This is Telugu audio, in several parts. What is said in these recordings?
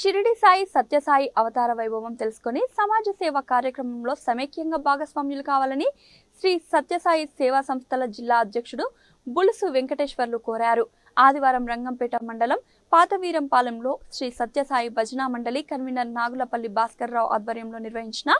షిరిడి సాయి సత్యసాయి అవతార వైభవం తెలుసుకొని సమాజ సేవ కార్యక్రమంలో సమైక్యంగా భాగస్వామ్యులు కావాలని శ్రీ సత్యసాయి సేవా సంస్థల జిల్లా అధ్యక్షుడు బులుసు వెంకటేశ్వర్లు కోరారు. ఆదివారం రంగంపేట మండలం పాతవీరంపాలెంలో శ్రీ సత్యసాయి భజనా మండలి కన్వీనర్ నాగులపల్లి భాస్కర్ రావు ఆధ్వర్యంలో నిర్వహించిన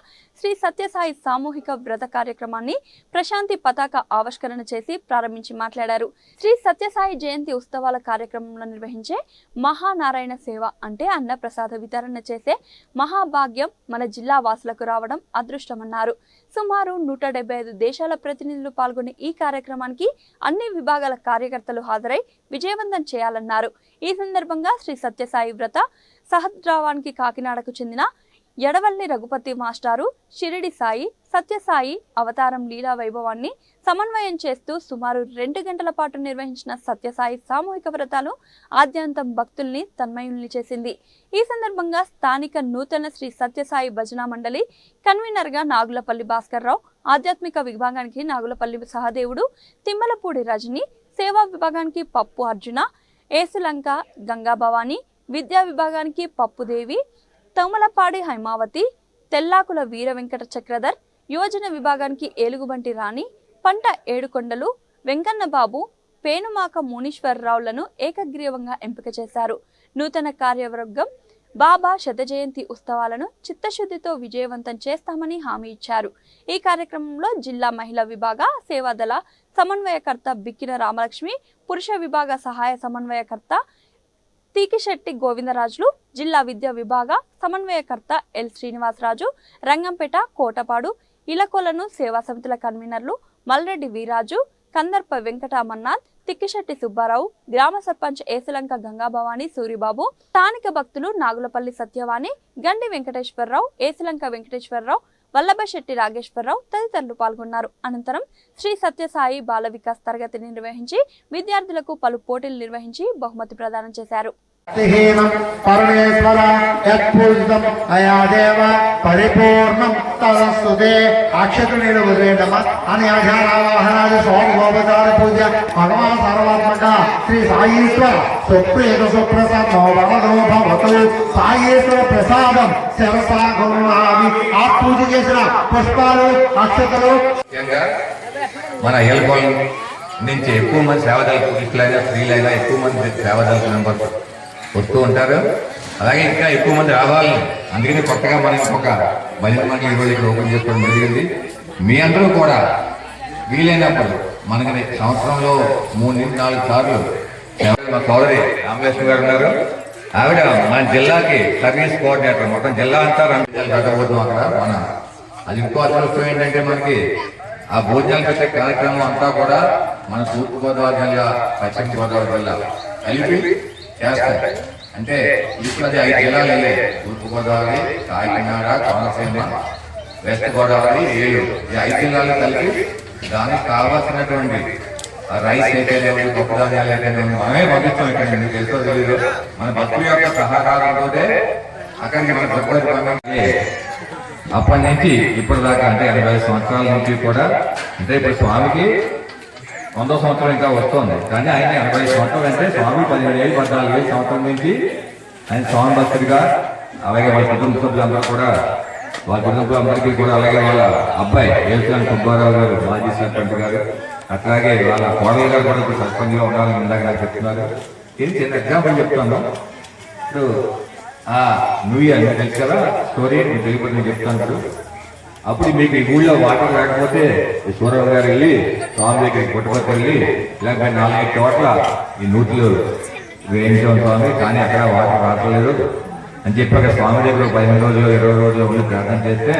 శ్రీ సత్యసాయి సామూహిక వ్రత కార్యక్రమాన్ని ప్రశాంతి పతాక ఆవిష్కరణ చేసి ప్రారంభించి మాట్లాడారు. శ్రీ సత్యసాయి జయంతి ఉత్సవాల కార్యక్రమంలో నిర్వహించే మహానారాయణ సేవ అంటే అన్నప్రసాద వితరణ చేసే మహాభాగ్యం మన జిల్లా వాసులకు రావడం అదృష్టమన్నారు. సుమారు నూట డెబ్బై ఐదు దేశాల ప్రతినిధులు పాల్గొనే ఈ కార్యక్రమానికి అన్ని విభాగాల కార్యకర్తలు హాజరై విజయవంతం చేయాలన్నారు. ఈ సందర్భంగా శ్రీ సత్యసాయి వ్రత సహద్రావానికి కాకినాడకు చెందిన ఎడవల్లి రఘుపతి మాస్టారు షిరిడి సాయి సత్యసాయి అవతారం లీలా వైభవాన్ని సమన్వయం చేస్తూ సుమారు రెండు గంటల పాటు నిర్వహించిన సత్యసాయి సామూహిక వ్రతాలు ఆద్యంతం భక్తుల్ని తన్మయుల్ని చేసింది. ఈ సందర్భంగా స్థానిక నూతన శ్రీ సత్యసాయి భజనా మండలి కన్వీనర్గా నాగులపల్లి భాస్కర్ రావు ఆధ్యాత్మిక విభాగానికి నాగులపల్లి సహదేవుడు తిమ్మలపూడి రజని సేవా విభాగానికి పప్పు అర్జున ఏసులంక గంగా భవాని విద్యా విభాగానికి పప్పుదేవి తమలపాడి హైమావతి తెల్లాకుల వీర వెంకట చక్రధర్ యువజన విభాగానికి ఏలుగుబంటి రాణి పంట ఏడుకొండలు వెంకన్నబాబు పేనుమాక మునీశ్వరరావులను ఏకగ్రీవంగా ఎంపిక చేశారు. నూతన కార్యవర్గం బాబా శత జయంతి ఉత్సవాలను చిత్తశుద్ధితో విజయవంతం చేస్తామని హామీ ఇచ్చారు. ఈ కార్యక్రమంలో జిల్లా మహిళా విభాగ సేవాదళ సమన్వయకర్త బిక్కిన రామలక్ష్మి పురుష విభాగ సహాయ సమన్వయకర్త తీకిశెట్టి గోవిందరాజులు జిల్లా విద్యా విభాగ సమన్వయకర్త ఎల్ శ్రీనివాసరాజు రంగంపేట కోటపాడు ఇలకొలను సేవా సమితుల కన్వీనర్లు మల్రెడ్డి వీరాజు కందర్ప వెంకటామన్నాథ్ తిక్కిశెట్టి సుబ్బారావు గ్రామ సర్పంచ్ ఏసులంక గంగాభవాని సూరిబాబు స్థానిక భక్తులు నాగులపల్లి సత్యవాణి గండి వెంకటేశ్వరరావు ఏసులంక వెంకటేశ్వరరావు వల్లభశెట్టి రాగేశ్వరరావు తదితరులు పాల్గొన్నారు. అనంతరం శ్రీ సత్యసాయి బాల వికాస్ తరగతిని నిర్వహించి విద్యార్థులకు పలు పోటీలు నిర్వహించి బహుమతి ప్రదానం చేశారు. భక్తిహీనం పరమేశ్వర యత్పూజితం అయాదేవ పరిపూర్ణం తదస్తుతే అక్షతు నీరు వదిలేయడమా అని ఆచారావాహనాది స్వామి గోపచార పూజ భగవాన్ సర్వాత్మక శ్రీ సాయీశ్వర సుప్రీత సుప్రసన్నో వరదో భవతు సాయేశ్వర ప్రసాదం శిరసా గురునామి ఆ పూజ చేసిన పుష్పాలు అక్షతలు మన ఎల్కోల్ నుంచి ఎక్కువ మంది సేవ సేవదళ పురుషులైనా స్త్రీలైనా ఎక్కువ మంది సేవ సేవదళ నెంబర్ వస్తూ ఉంటారు. అలాగే ఇంకా ఎక్కువ మంది రావాలి. అందుకని కొత్తగా మనకి ఒక భజన మండలి ఈరోజు ఇక్కడ ఓపెన్ చేసుకోవడం జరిగింది. మీ అందరూ కూడా వీలైనప్పుడు మనకి సంవత్సరంలో మూడు నుంచి నాలుగు సార్లు మా సోదరి రామలక్ష్మి గారు ఉన్నారు. ఆవిడ మన జిల్లాకి సర్వీస్ కోఆర్డినేటర్. మొత్తం జిల్లా అంతా రంగాలు అక్కడ మన అది ఇంకో అదృష్టం ఏంటంటే మనకి ఆ భోజనాలు పెట్టే కార్యక్రమం అంతా కూడా మన తూర్పు గోదావరి జిల్లా పశ్చిమ గోదావరి జిల్లా కలిపి చేస్తారు అంటే ఇప్పుడు అది ఐదు జిల్లాలు వెళ్ళాయి తూర్పు గోదావరి కాకినాడ కోనసీమ వెస్ట్ గోదావరి ఏలూరు. ఈ ఐదు జిల్లాలు కలిపి దానికి కావాల్సినటువంటి రైస్ అయితేనేమి గొప్ప ధాన్యాలు అయితేనేమి మనమే పంపిస్తాం ఇక్కడ. మీకు తెలుసో తెలియదు మన భక్తుల యొక్క సహకారంతో అక్కడికి మన భక్తులు పంపించి అప్పటి నుంచి ఇప్పటిదాకా అంటే ఎనభై సంవత్సరాల నుంచి కూడా అంటే ఇప్పుడు స్వామికి వంద సంవత్సరం ఇంకా వస్తుంది. కానీ ఆయన ఎనభై సంవత్సరం అంటే స్వామి పదిహేడు ఏళ్ళు పద్నాలుగు ఏళ్ళు సంవత్సరం నుంచి ఆయన స్వామి భక్తుడిగా అలాగే వాళ్ళ కుటుంబ సభ్యులందరూ కూడా వాళ్ళ కుటుంబ అందరికీ కూడా అలాగే వాళ్ళ అబ్బాయి ఏల్చాన్ సుబ్బారావు గారు మాజీ సర్పంచ్ గారు అట్లాగే వాళ్ళ కోడలు గారు కూడా ఇప్పుడు సర్పంచ్గా ఉండాలని ఇందాక నాకు చెప్తున్నారు. ఇది చిన్న ఎగ్జాంపుల్ చెప్తాను. ఇప్పుడు ఆ న్యూ ఇయర్ తెలుసు కదా స్టోరీ నేను తెలియదు నేను చెప్తాను ఇప్పుడు. అప్పుడు మీకు ఈ ఊళ్ళో వాటర్ లేకపోతే ఈ సూరవ్ గారు వెళ్ళి స్వామి దగ్గరికి పుట్టపతి వెళ్ళి ఇలాగ నాలుగైదు చోట్ల ఈ నూతులు వేయించాం స్వామి కానీ అక్కడ వాటర్ రావట్లేదు. అని చెప్పి అక్కడ స్వామి దగ్గర పదిహేను రోజులు ఇరవై రోజులు ఉండి ప్రార్థన చేస్తే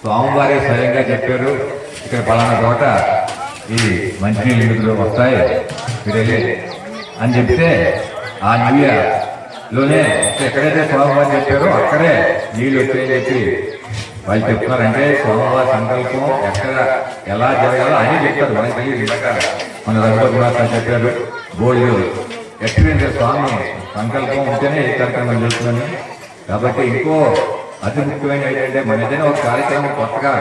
స్వామివారే స్వయంగా చెప్పారు ఇక్కడ పలానా చోట ఈ మంచినీళ్ళు నిధులు వస్తాయి మీరు వెళ్ళి అని చెప్తే ఆ న్యూ ఎక్కడైతే స్వామివారు చెప్పారో అక్కడే నీళ్ళు వచ్చాయని చెప్పి వాళ్ళు చెప్తున్నారంటే స్వామివారి సంకల్పం ఎక్కడ ఎలా జరగాలో అని చెప్తారు. మనకి తెలియదు ఇందాక మన రఘుపతి చెప్పారు బోర్డు ఎక్స్పీరియన్స్ స్వామి. సంకల్పం ఉంటేనే ఈ కార్యక్రమం చేస్తున్నాను కాబట్టి ఇంకో అతి ముఖ్యమైన ఏంటంటే మన ఏదైనా ఒక కార్యక్రమం కొత్తగా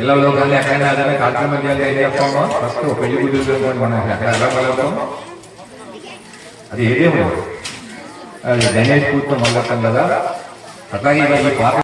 ఇళ్ళలో కానీ ఎక్కడైనా ఏదైనా కార్యక్రమం చేయాలి ఏం చేస్తామో ఫస్ట్ పెళ్ళి గుడ్లు మనం ఎక్కడ ఎలా వెళ్ళాం అది ఏదేమో అది గణేష్ పూర్తి మొదలెట్టాం కదా. అట్లాగే ఈ పాట